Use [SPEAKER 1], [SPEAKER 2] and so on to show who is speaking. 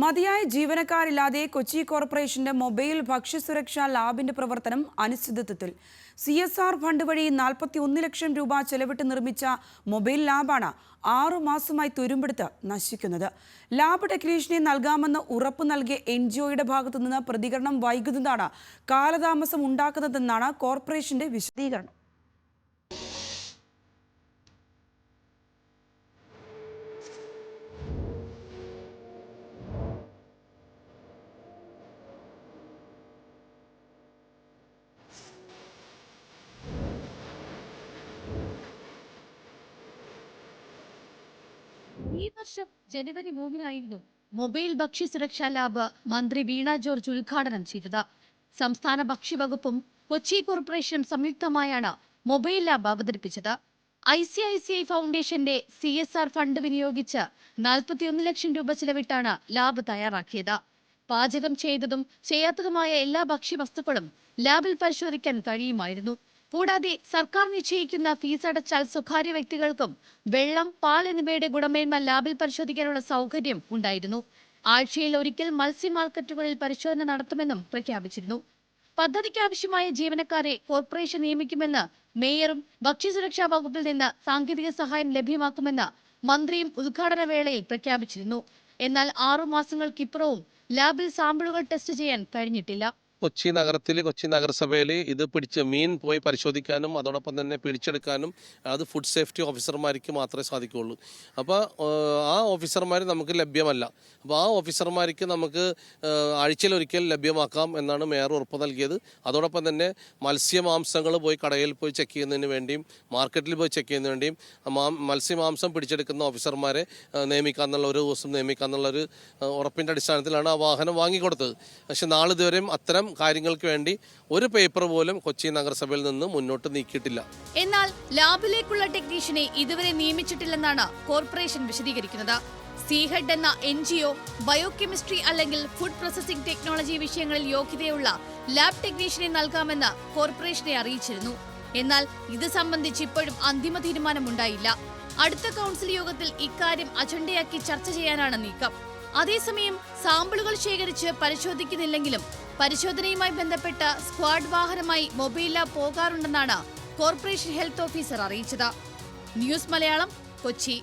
[SPEAKER 1] മതിയായ ജീവനക്കാരില്ലാതെ കൊച്ചി കോർപ്പറേഷന്റെ മൊബൈൽ ഭക്ഷ്യസുരക്ഷാ ലാബിന്റെ പ്രവർത്തനം അനിശ്ചിതത്വത്തിൽ. സി എസ് ആർ ഫണ്ട് വഴി നാൽപ്പത്തി ഒന്ന് ലക്ഷം രൂപ ചെലവിട്ട് നിർമ്മിച്ച മൊബൈൽ ലാബാണ് ആറു മാസമായി തുരുമ്പെടുത്ത് നശിക്കുന്നത്. ലാബ് ടെക്നീഷ്യനെ നൽകാമെന്ന് ഉറപ്പ് നൽകിയ എൻ ജി ഒയുടെ ഭാഗത്തുനിന്ന് പ്രതികരണം വൈകുന്നതാണ് കാലതാമസം ഉണ്ടാക്കുന്നതെന്നാണ് കോർപ്പറേഷന്റെ വിശദീകരണം.
[SPEAKER 2] ഈ വർഷം ജനുവരി മൂന്നിനായിരുന്നു മൊബൈൽ ഭക്ഷ്യ സുരക്ഷാ ലാബ് മന്ത്രി വീണ ജോർജ് ഉദ്ഘാടനം ചെയ്തത്. സംസ്ഥാന ഭക്ഷ്യവകുപ്പും കൊച്ചി കോർപ്പറേഷനും സംയുക്തമായാണ് മൊബൈൽ ലാബ് അവതരിപ്പിച്ചത്. I C I C I ഫൗണ്ടേഷന്റെ സി എസ് ആർ ഫണ്ട് വിനിയോഗിച്ച് നാൽപ്പത്തിയൊന്ന് ലക്ഷം രൂപ ചെലവിട്ടാണ് ലാബ് തയ്യാറാക്കിയത്. പാചകം ചെയ്തതും ചെയ്യാത്തതുമായ എല്ലാ ഭക്ഷ്യവസ്തുക്കളും ലാബിൽ പരിശോധിക്കാൻ കഴിയുമായിരുന്നു. കൂടാതെ സർക്കാർ നിശ്ചയിക്കുന്ന ഫീസ് അടച്ചാൽ സ്വകാര്യ വ്യക്തികൾക്കും വെള്ളം പാൽ എന്നിവയുടെ ഗുണമേന്മ ലാബിൽ പരിശോധിക്കാനുള്ള സൗകര്യം ഉണ്ടായിരുന്നു. ആഴ്ചയിൽ ഒരിക്കൽ മത്സ്യ മാർക്കറ്റുകളിൽ പരിശോധന നടത്തുമെന്നും പ്രഖ്യാപിച്ചിരുന്നു. പദ്ധതിക്ക് ആവശ്യമായ ജീവനക്കാരെ കോർപ്പറേഷൻ നിയമിക്കുമെന്ന് മേയറും ഭക്ഷ്യസുരക്ഷാ വകുപ്പിൽ നിന്ന് സാങ്കേതിക സഹായം ലഭ്യമാക്കുമെന്ന് മന്ത്രിയും ഉദ്ഘാടന വേളയിൽ പ്രഖ്യാപിച്ചിരുന്നു. എന്നാൽ ആറു മാസങ്ങൾക്കിപ്പുറവും ലാബിൽ സാമ്പിളുകൾ ടെസ്റ്റ് ചെയ്യാൻ കഴിഞ്ഞിട്ടില്ല.
[SPEAKER 3] കൊച്ചി നഗരത്തിൽ കൊച്ചി നഗരസഭയിൽ ഇത് പിടിച്ച് മീൻ പോയി പരിശോധിക്കാനും അതോടൊപ്പം തന്നെ പിടിച്ചെടുക്കാനും അത് ഫുഡ് സേഫ്റ്റി ഓഫീസർമാർക്ക് മാത്രമേ സാധിക്കുകയുള്ളൂ. അപ്പോൾ ആ ഓഫീസർമാർ നമുക്ക് ലഭ്യമല്ല. അപ്പോൾ ആ ഓഫീസർമാർക്ക് നമുക്ക് ആഴ്ചയിലൊരിക്കൽ ലഭ്യമാക്കാം എന്നാണ് മേയർ ഉറപ്പ് നൽകിയത്. അതോടൊപ്പം തന്നെ മത്സ്യമാംസങ്ങൾ പോയി കടയിൽ പോയി ചെക്ക് ചെയ്യുന്നതിന് വേണ്ടിയും മാർക്കറ്റിൽ പോയി ചെക്ക് ചെയ്യുന്നതിന് വേണ്ടിയും മത്സ്യമാംസം പിടിച്ചെടുക്കുന്ന ഓഫീസർമാരെ നിയമിക്കാന്നുള്ള ഒരു ദിവസം നിയമിക്കാൻ ഒരു ഉറപ്പിന്റെ അടിസ്ഥാനത്തിലാണ് ആ വാഹനം വാങ്ങിക്കൊടുത്തത്. പക്ഷെ നാളിതുവരെയും അത്തരം കാര്യങ്ങൾക്ക് വേണ്ടി ഒരു പേപ്പർ പോലും കൊച്ചി നഗരസഭയിൽ നിന്ന് മുന്നോട്ട് നീക്കിയിട്ടില്ല.
[SPEAKER 2] എന്നാൽ ലാബിലേക്കുള്ള ടെക്നീഷ്യനെ ഇതുവരെ നിയമിച്ചിട്ടില്ലെന്നാണ് കോർപ്പറേഷൻ വിശദീകരിക്കുന്നത്. സീഹെഡ് എന്ന എൻ ജി ഒ ബയോകെമിസ്ട്രി അല്ലെങ്കിൽ ഫുഡ് പ്രോസസിംഗ് ടെക്നോളജി വിഷയങ്ങളിൽ യോഗ്യതയുള്ള ലാബ് ടെക്നീഷ്യനെ നൽകാമെന്ന് കോർപ്പറേഷനെ അറിയിച്ചിരുന്നു. എന്നാൽ ഇത് സംബന്ധിച്ച് ഇപ്പോഴും അന്തിമ തീരുമാനമുണ്ടായില്ല. അടുത്ത കൗൺസിൽ യോഗത്തിൽ ഇക്കാര്യം അജണ്ടയാക്കി ചർച്ച ചെയ്യാനാണ് നീക്കം. അതേസമയം സാമ്പിളുകൾ ശേഖരിച്ച് പരിശോധിക്കുന്നില്ലെങ്കിലും പരിശോധനയുമായി ബന്ധപ്പെട്ട സ്ക്വാഡ് വാഹനമായി മൊബൈൽ ലാബ് പോകാറുണ്ടെന്നാണ് കോർപ്പറേഷൻ ഹെൽത്ത് ഓഫീസർ അറിയിച്ചത്. ന്യൂസ് മലയാളം കൊച്ചി.